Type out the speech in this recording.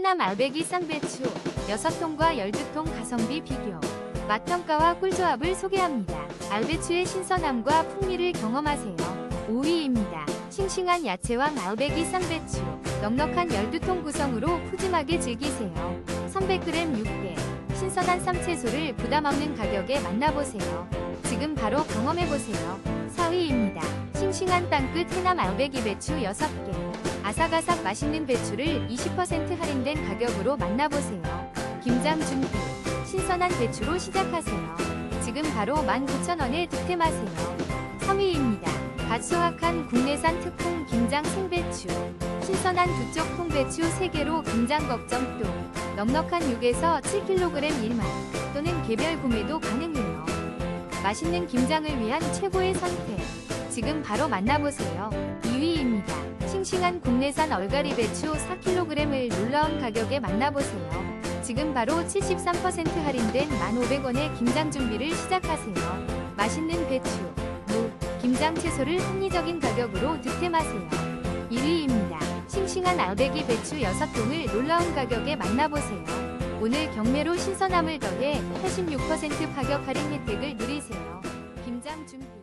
해남 알배기 쌍배추 6통과 12통 가성비 비교 맛평가와 꿀조합을 소개합니다. 알배추의 신선함과 풍미를 경험하세요. 5위입니다. 싱싱한 야채왕 알배기 쌍배추 넉넉한 12통 구성으로 푸짐하게 즐기세요. 300g 6개 신선한 쌈채소를 부담 없는 가격에 만나보세요. 지금 바로 경험해보세요. 4위입니다. 싱싱한 땅끝 해남 알배기 배추 6개 아삭아삭 맛있는 배추를 20% 할인된 가격으로 만나보세요. 김장 준비 신선한 배추로 시작하세요. 지금 바로 19,000원에 득템하세요. 3위입니다. 갓 수확한 국내산 특풍 김장 생배추 신선한 두쪽 통배추 3개로 김장 걱정 또 넉넉한 6에서 7kg 1만 또는 개별 구매도 가능해요. 맛있는 김장을 위한 최고의 선택. 지금 바로 만나보세요. 2위입니다. 싱싱한 국내산 얼갈이 배추 4kg을 놀라운 가격에 만나보세요. 지금 바로 73% 할인된 1,500원의 김장 준비를 시작하세요. 맛있는 배추, 무, 김장 채소를 합리적인 가격으로 득템하세요. 1위입니다. 싱싱한 알배기 배추 6통을 놀라운 가격에 만나보세요. 오늘 경매로 신선함을 더해 86% 파격 할인 혜택을 누리세요. 김장 준비